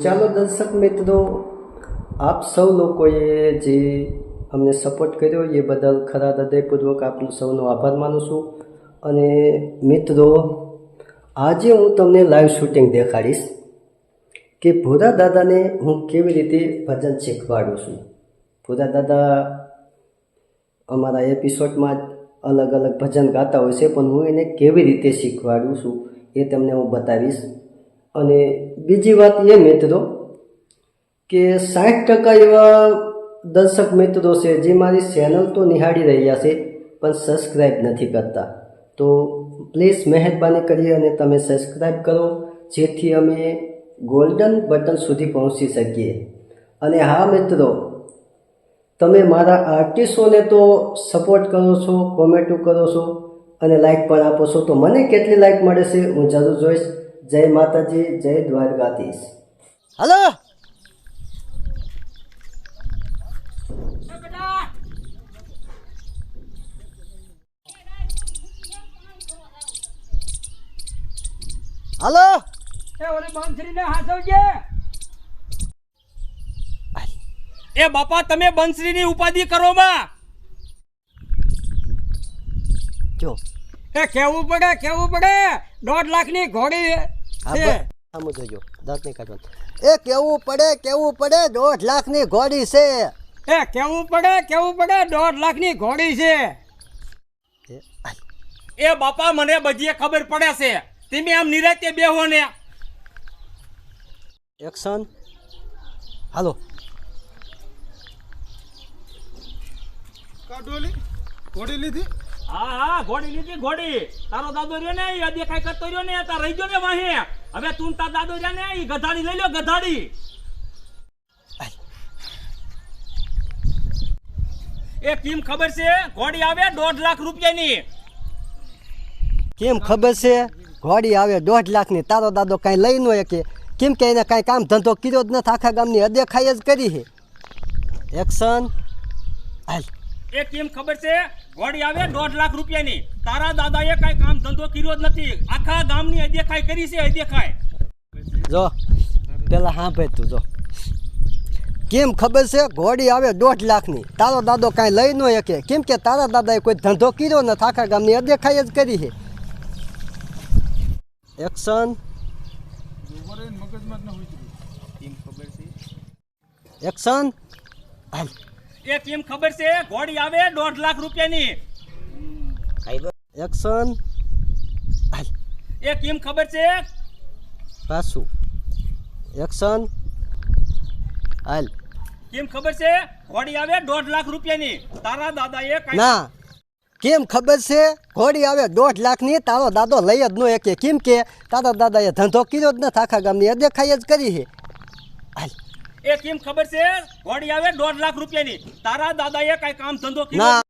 ચાલો દર્શક મિત્રો, આપ સૌ લોકોએ જે અમને સપોર્ટ કર્યો એ બદલ ખરા હૃદયપૂર્વક આપનો સૌનો આભાર માનું છું. અને મિત્રો, આજે હું તમને લાઈવ શૂટિંગ દેખાડીશ કે ભોરા દાદાને હું કેવી રીતે ભજન શીખવાડું છું. ભોરા દાદા અમારા એપિસોડમાં અલગ અલગ ભજન ગાતા હોય છે, પણ હું એને કેવી રીતે શીખવાડું છું એ તમને હું બતાવીશ. અને બીજી વાત એ મિત્રો કે સાઠ ટકા એવા દર્શક મિત્રો છે જે મારી ચેનલ તો નિહાળી રહ્યા છે, પણ સબસ્ક્રાઈબ નથી કરતા. તો પ્લીઝ મહેરબાની કરી અને તમે સબસ્ક્રાઈબ કરો, જેથી અમે ગોલ્ડન બટન સુધી પહોંચી શકીએ. અને હા મિત્રો, તમે મારા આર્ટિસ્ટોને તો સપોર્ટ કરો છો કોમેન્ટો કરો છો અને લાઇક પણ આપો છો, તો મને કેટલી લાઇક મળે છે હું જરૂર જોઈશ. જય માતાજી જય દ્વારકાધીશ. હલો! હલો! એ ઓલે બંસરીને હાસવજે એ બાપા તમે બંસરીની ઉપાધિ કરો માં જો. એ કેવું પડે કેવું પડે? દોઢ લાખની ઘોડી છે. બ- જોજો. દાંત નહીં કાઢવાનું એ કેવું પડે કેવું પડે? દોઢ લાખની ઘોડી છે. એ કેવું પડે કેવું પડે? દોઢ લાખની ઘોડી છે. એ, એ બાપા મને બધી ખબર પડે છે. તમે આમ નિરાતે બેહો ને. એક્શન હાલો. કાઢોલી ઘોડી લીધી. હા હા, ઘોડી લીધી, ઘોડી. તારો દાદો રહ્યો ને, એ દેખાય કરતો રહ્યો ને, તાર રહી ગયો ને વાહે. હવે તું તાર દાદો રહ્યા ને એ ગધાડી લઈ લો ગધાડી. એ કેમ ખબર છે? ઘોડી આવે દોઢ લાખ રૂપિયાની. કેમ ખબર છે? ઘોડી આવે દોઢ લાખની, તારો દાદો કાંઈ લઈ ન શકે. કેમ કે એને કાંઈ કામ ધંધો કર્યો જ નથી, આખા ગામની અદેખાઈ જ કરી છે. એક્શન હાલ. એ કેમ ખબર છે? ઘોડી આવે દોઢ લાખ રૂપિયાની. તારા દાદાએ કઈ કામ ધંધો કર્યો જ નથી. આખા ગામની અદેખાઈ કરી છે અદેખાઈ જો, પેલા હા ભાઈ તું, જો. કેમ ખબર છે? ઘોડી આવે દોઢ લાખની. તારો દાદો કાંઈ લઈ ન શકે. કેમ કે તારા દાદાએ કોઈ ધંધો કર્યો નથી આખા ગામની અદેખાઈ જ કરી છે. એક્શન એક્શન હાલ. એ કેમ ખબર છે ઘોડી આવે દોઢ લાખ રૂપિયાની. એક્શન એ કેમ ખબર છે પાછું. એક્શન હાલ. કેમ ખબર છે ઘોડી આવે દોઢ લાખ રૂપિયાની. તારા દાદા કઈ ના. કેમ ખબર છે ઘોડી આવે દોઢ લાખની તારો દાદો લઈ જ ન શકે. કેમ કે તારા દાદાએ ધંધો કર્યો જ નથી આખા ગામની. અદેખાઈ જ કરી છે. હાલ. એ કેમ ખબર છે? ઘોડી આવે દોઢ લાખ રૂપિયાની. તારા દાદાએ કઈ કામ ધંધો કર્યો? ના.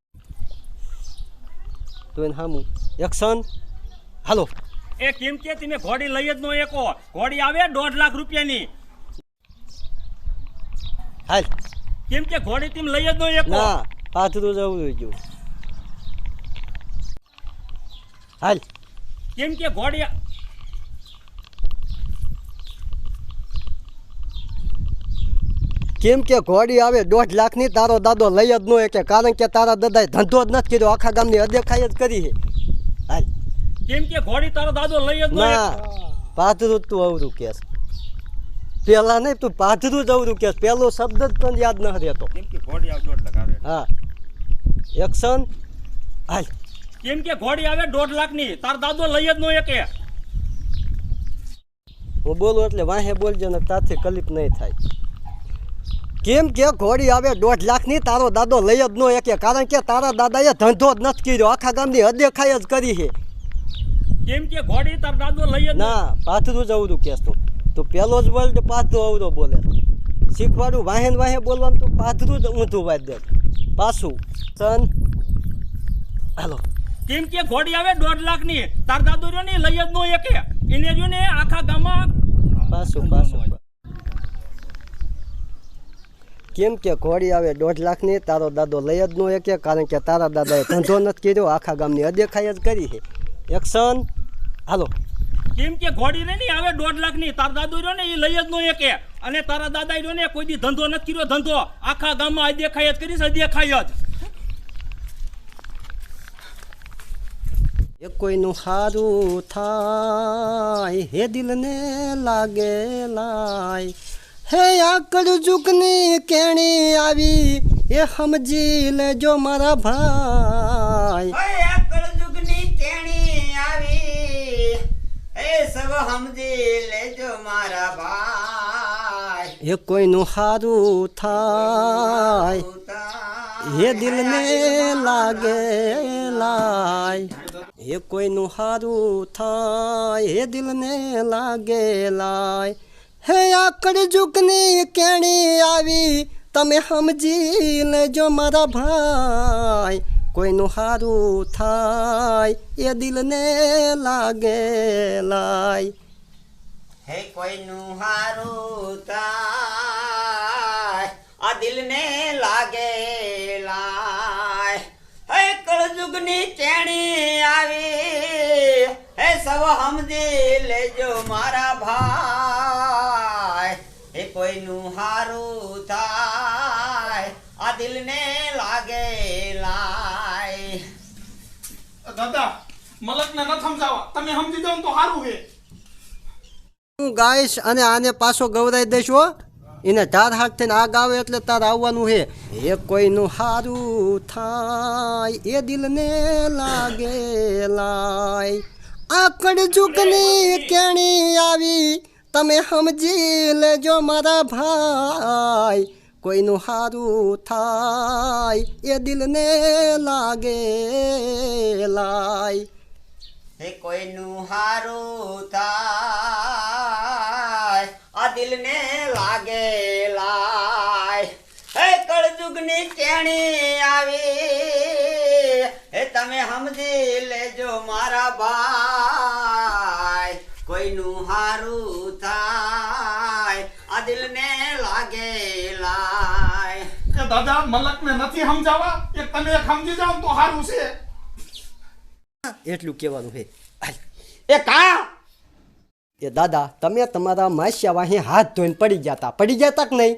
તું એને હામું. એક્શન હાલો. એ કેમ કે તમે ઘોડી લઈ જ નો એકો ઘોડી આવે દોઢ લાખ રૂપિયાની. હાલ. કેમ કે ઘોડી તમે લઈ જ નો એકો ના પાથરું જવું જોઈએ હાલ. કેમ કે ઘોડી કેમ કે ઘોડી આવે દોઢ લાખની તારો દાદો લઈ જ ન કે કારણ કે તારા દાદાએ ધંધો જ નથી કર્યો આખા ગામની અદેખાઈ જ કરી છે. હાલ. કેમ કે ઘોડી તારો દાદો લઈ જ નો પાથરું તું અવરું કેસ. પેલા નહીં તું પાથરું જ અવરું કેસ. પેલો શબ્દ જ પણ યાદ ન રહેતો. કેમ કે ઘોડી આવે દોઢ લાખ આવે? હા. એક્શન હાલ. કેમ કે ઘોડી આવે દોઢ લાખની તાર દાદો લઈ જ નો એકે હું બોલું એટલે વાહે બોલજો ને તાથી કલિપ નહીં થાય. કેમ કે ઘોડી આવે દોઢ લાખની તારો દાદો લઈ જ ન શકે કારણ કે તારા દાદાએ ધંધો જ નથી કર્યો. આખા ગામની અદેખાઈ જ કરી છે. કેમ કે ઘોડી તાર દાદો લઈ જ ના પાથરું જ અવરું કેસ તું. તું પેલો જ બોલ તો પાથરું અવરો બોલે. શીખવાડું વાહેન વાહે બોલવાનું તું પાથરું જ ઊંધું વાત દે. પાછું સન હાલો. કેમ કે ઘોડી આવે દોઢ લાખની તાર દાદો રહ્યો ને લઈ જ ન એકે એને જો ને આખા ગામમાં પાછું પાછું કેમ કે ઘોડી આવે દોઢ લાખની તારો દાદો લઈ જ ન શકે કારણ કે તારા દાદાએ ધંધો નથી કર્યો આખા ગામની અદેખાઈ જ કરી છે. એક્શન હાલો. કેમ કે ઘોડી ને નહીં આવે દોઢ લાખની તારા દાદો રહ્યો ને એ લઈ જ નો એકે અને તારા દાદા રહ્યો ને કોઈ દી ધંધો નથી કર્યો ધંધો. આખા ગામમાં અદેખાઈ જ કરીશ છે દેખાય જ. એ કોઈનું સારું થાય હે દિલને લાગે લાય. હે આકડ જુગની કેણી આવી એ સમજી લેજો મારા ભાઈ. કેણી આવી એ સવ સમજી લેજો મારા ભાઈ. એ કોઈનું સારું થાય હે દિલને લાગે લાય. એ કોઈનું સારું થાય હે દિલને લાગે લાય. હે આકડ જુગની કેણી આવી, તમે સમજી લેજો મારા ભાઈ, કોઈનું હારું થાય, એ દિલને લાગે લાય. હે કોઈનું હારું થાય, આ દિલને લાગે લાય. હે કળજુગની કેણી આવી, હે સવ સમજી લેજો મારા ભાઈ. કોઈનું હારું થાય? આ દિલને લાગે લાય. દાદા મલકને ન સમજાવવા. તમે સમજી દો તો સારું હે. હું ગાઈશ અને આને પાછો ગવરાઈ દઈશ હો. એને ધાર હાથ થઈને આગ આવે એટલે તાર આવવાનું હે. એ કોઈનું હારું થાય એ દિલને લાગે લાય. આકડ જુગની કેણી આવી તમે સમજી લેજો મારા ભાઈ, કોઈનું હારું થાય, એ દિલને લાગે લાય. હે કોઈનું હારું થાય, આ દિલને લાગે લાય. હે કળજુગની કેણી આવી હે તમે સમજી લેજો મારા ભાઈ, કોઈનું હારું થાય આ દિલને લાગે લાય એ દાદા મલકને નથી સમજાવા એક તમે એક સમજી જાવ તો સારું છે. એટલું કહેવાનું છે. હાલ. એ કા? એ દાદા તમે તમારા માસ્યા વાહે હાથ ધોઈને પડી ગયા હતા પડી ગયા તક કે નહીં.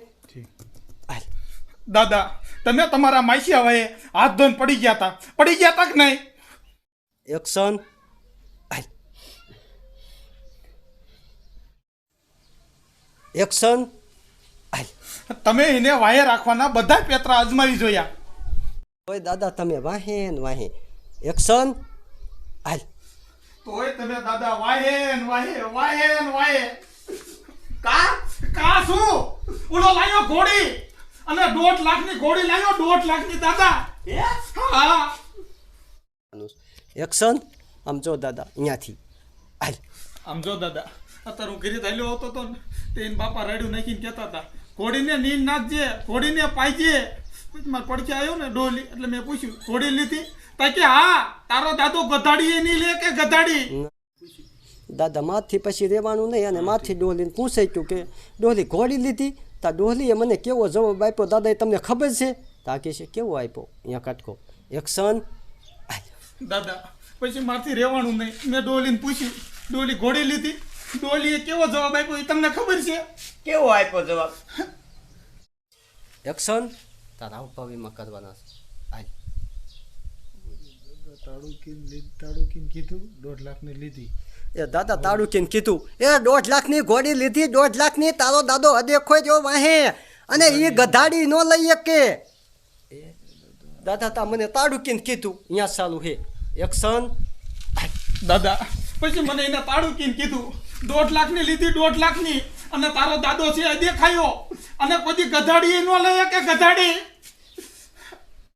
દાદા તમે તમારા માસ્યા વાહે હાથ ધોઈને પડી ગયા હતા પડી ગયા તક કે નહીં? એક્શન હાલ. એક્શન. તમે એને વાયે રાખવાના બધા પેત્રા અજમાવી જોયા. ઓય દાદા તમે વાહે ને વાહે. એક્શન હાલ તોય તમે દાદા વાહે ને વાહે વાહે ને વાહે. કા? કા શું? ઓલો લાયો ઘોડી. અને દોઢ લાખની ઘોડી લાયો દોઢ લાખની દાદા. હા? એક્શન આમ જો દાદા અહીંયાથી. હાલ આમ જો દાદા અત્યારે હું ઘરે થયેલો હતો તો ને તે એને બાપા રાડ્યું નાખીને કહેતા હતા ઘોડીને નીંદ નાખજે ઘોડીને પાઈજે પછી મારે પડખે આવ્યો ને ડોલી એટલે મેં પૂછ્યું ઘોડી લીધી? તા કે હા તારો દાદો ગધાડી નહીં લે કે ગધાડી? દાદા માથી પછી રહેવાનું નહીં અને માથી ડોલીને પૂછાઈ ગયું કે ડોલી ઘોડી લીધી? તા ડોલીએ મને કેવો જવાબ આપ્યો દાદાએ તમને ખબર છે? તા કે છે કેવો આપ્યો? અહીંયા કટકો. એક્શન દાદા પછી મારથી રહેવાનું નહીં. મેં ડોલીને પૂછ્યું ડોલી ઘોડી લીધી. ડોલીએ કેવો જવાબ આપ્યો એ તમને ખબર છે? કેવો આપ્યો જવાબ? એક્શન તારા ઉપાવીમાં કરવાના છે લીધી એ દાદા તારું કેમ કીધું. એ દોઢ લાખની ઘોડી લીધી દોઢ લાખની તારો દાદો અદેખો જો વાહે. અને એ ગધાડી ન લઈ શકે દાદા તા મને તારું કેમ કીધું અહીંયા ચાલુ છે એક્શન દાદા પછી મને એને કીને કીધું, દોઢ લાખની લીધી, દોઢ લાખની. અને તારો દાદો છે દેખાયો. અને દી ગધાડી ન લઈએ કે ગધાડી.